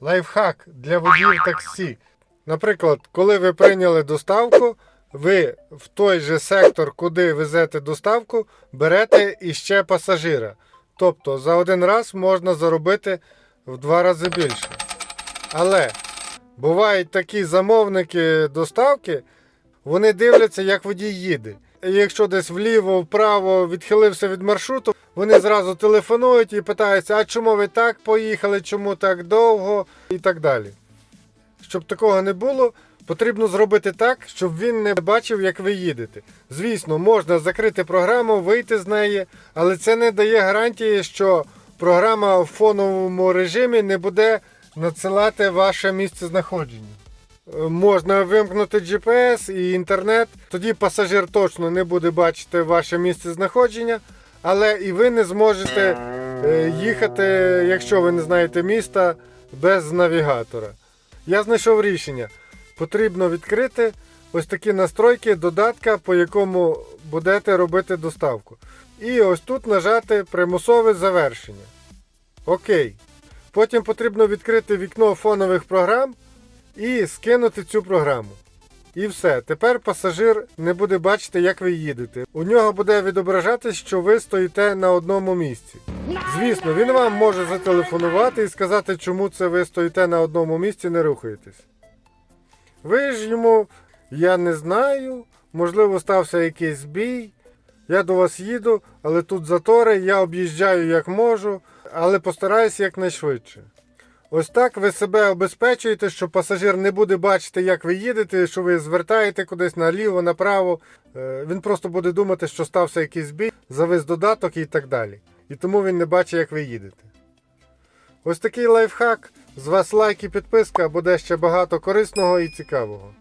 Лайфхак для водіїв таксі. Наприклад, коли ви прийняли доставку, ви в той же сектор, куди везете доставку, берете іще пасажира. Тобто за один раз можна заробити в два рази більше. Але бувають такі замовники доставки, вони дивляться, як водій їде. І якщо десь вліво, вправо відхилився від маршруту, вони зразу телефонують і питаються, а чому ви так поїхали, чому так довго і так далі. Щоб такого не було, потрібно зробити так, щоб він не бачив, як ви їдете. Звісно, можна закрити програму, вийти з неї, але це не дає гарантії, що програма в фоновому режимі не буде надсилати ваше місце знаходження. Можна вимкнути GPS і інтернет, тоді пасажир точно не буде бачити ваше місце знаходження, але і ви не зможете е, їхати, якщо ви не знаєте міста, без навігатора. Я знайшов рішення. Потрібно відкрити ось такі настройки додатка, по якому будете робити доставку. І ось тут нажати примусове завершення. Окей. Потім потрібно відкрити вікно фонових програм і скинути цю програму. І все. Тепер пасажир не буде бачити, як ви їдете. У нього буде відображатись, що ви стоїте на одному місці. Звісно, він вам може зателефонувати і сказати, чому це ви стоїте на одному місці, не рухаєтесь. Ви ж йому, я не знаю, можливо, стався якийсь збій. Я до вас їду, але тут затори, я об'їжджаю як можу, але постараюсь якнайшвидше. Ось так ви себе обезпечуєте, що пасажир не буде бачити, як ви їдете, що ви звертаєте кудись наліво, направо. Е, Він просто буде думати, що стався якийсь збій, завис додаток і так далі. І тому він не бачить, як ви їдете. Ось такий лайфхак. З вас лайк і підписка, буде ще багато корисного і цікавого.